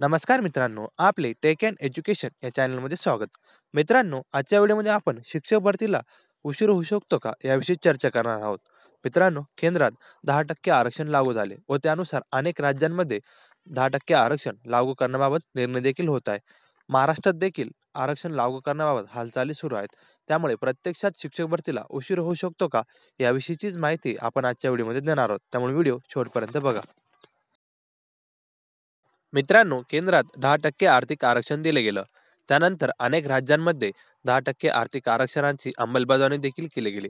नमस्कार मित्रांनो आपले टेक अँड एज्युकेशन या चॅनलमध्ये स्वागत. मित्रांनो आजच्या व्हिडिओमध्ये आपण शिक्षक भरतीला उशीर होऊ शकतो का याविषयी चर्चा करणार आहोत. मित्रांनो केंद्रात दहा टक्के आरक्षण लागू झाले व त्यानुसार अनेक राज्यांमध्ये दहा टक्के आरक्षण लागू करण्याबाबत निर्णय देखील होत आहे. महाराष्ट्रात देखील आरक्षण लागू करण्याबाबत हालचाली सुरू आहेत. त्यामुळे प्रत्यक्षात शिक्षक भरतीला उशीर होऊ शकतो का याविषयीचीच माहिती आपण आजच्या व्हिडिओमध्ये देणार आहोत. त्यामुळे व्हिडिओ शेवटपर्यंत बघा. मित्रांनो केंद्रात दहा टक्के आर्थिक आरक्षण दिले गेलं. त्यानंतर अनेक राज्यांमध्ये दहा टक्के आर्थिक आरक्षणांची अंमलबजावणी देखील केली गेली.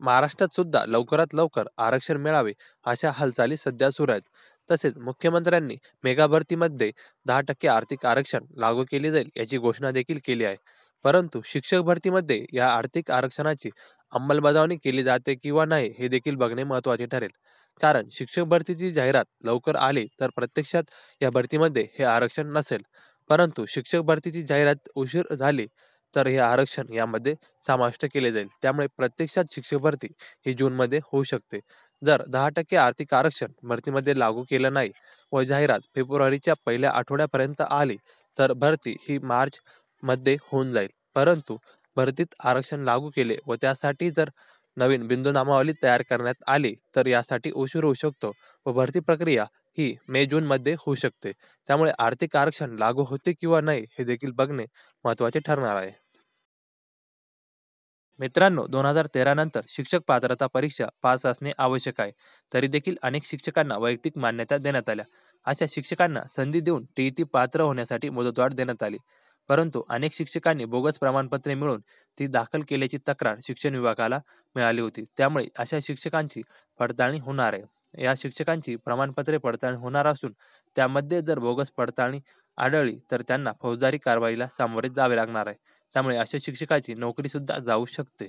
महाराष्ट्रात सुद्धा लवकरात लवकर आरक्षण मिळावे अशा हालचाली सध्या सुरू आहेत. तसेच मुख्यमंत्र्यांनी मेगा भरतीमध्ये दहा टक्के आर्थिक आरक्षण लागू केले जाईल याची घोषणा देखील केली आहे. परंतु शिक्षक भरतीमध्ये या आर्थिक आरक्षणाची अंमलबजावणी केली जाते किंवा नाही हे देखील बघणे महत्त्वाचे ठरेल. कारण शिक्षक भरतीची जाहिरात लवकर आली तर प्रत्यक्षात या भरतीमध्ये हे आरक्षण नसेल. परंतु शिक्षक भरतीची जाहिरात उशीर झाली तर हे आरक्षण यामध्ये समाविष्ट केले जाईल. त्यामुळे प्रत्यक्षात शिक्षक भरती ही जूनमध्ये होऊ शकते. जर दहा टक्के आर्थिक आरक्षण भरतीमध्ये लागू केलं नाही व जाहिरात फेब्रुवारीच्या पहिल्या आठवड्यापर्यंत आली तर भरती ही मार्च मध्ये होऊन जाईल. परंतु भरतीत आरक्षण लागू केले व त्यासाठी जर नवीन बिंदू नामावली तयार करण्यात आली तर यासाठी उशीर होऊ शकतो व भरती प्रक्रिया ही मे जून मध्ये होऊ शकते. त्यामुळे आर्थिक आरक्षण लागू होते किंवा नाही हे देखील बघणे महत्त्वाचे ठरणार आहे. मित्रांनो दोन हजार तेरा नंतर शिक्षक पात्रता परीक्षा पास असणे आवश्यक आहे. तरी देखील अनेक शिक्षकांना वैयक्तिक मान्यता देण्यात आल्या. अशा शिक्षकांना संधी देऊन टीईटी पात्र होण्यासाठी मुदतवाढ देण्यात आली. परंतु अनेक शिक्षकांनी बोगस प्रमाणपत्रे मिळून ती दाखल केल्याची तक्रार शिक्षण विभागाला मिळाली होती. त्यामुळे अशा शिक्षकांची पडताळणी होणार आहे. या शिक्षकांची प्रमाणपत्रे पडताळणी होणार असून त्यामध्ये जर बोगस पडताळणी आढळली तर त्यांना फौजदारी कारवाईला सामोरे जावे लागणार आहे. त्यामुळे अशा शिक्षकाची नोकरी सुद्धा जाऊ शकते.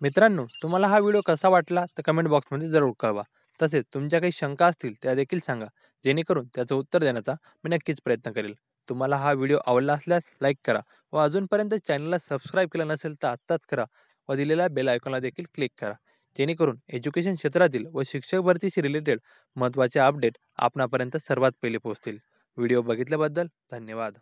मित्रांनो तुम्हाला हा व्हिडिओ कसा वाटला तर कमेंट बॉक्समध्ये जरूर कळवा. तसेच तुमच्या काही शंका असतील त्या देखील सांगा. जेणेकरून त्याचं उत्तर देण्याचा मी नक्कीच प्रयत्न करेल. तुम्हाला हा व्हिडिओ आवडला असल्यास लाईक करा व अजूनपर्यंत चॅनलला सबस्क्राईब केलं नसेल तर आत्ताच करा व दिलेल्या बेल आयकॉनला देखील क्लिक करा. जेणेकरून एज्युकेशन क्षेत्रातील व शिक्षक भरतीशी रिलेटेड महत्त्वाचे अपडेट आपणापर्यंत सर्वात पहिले पोहोचतील. व्हिडिओ बघितल्याबद्दल धन्यवाद.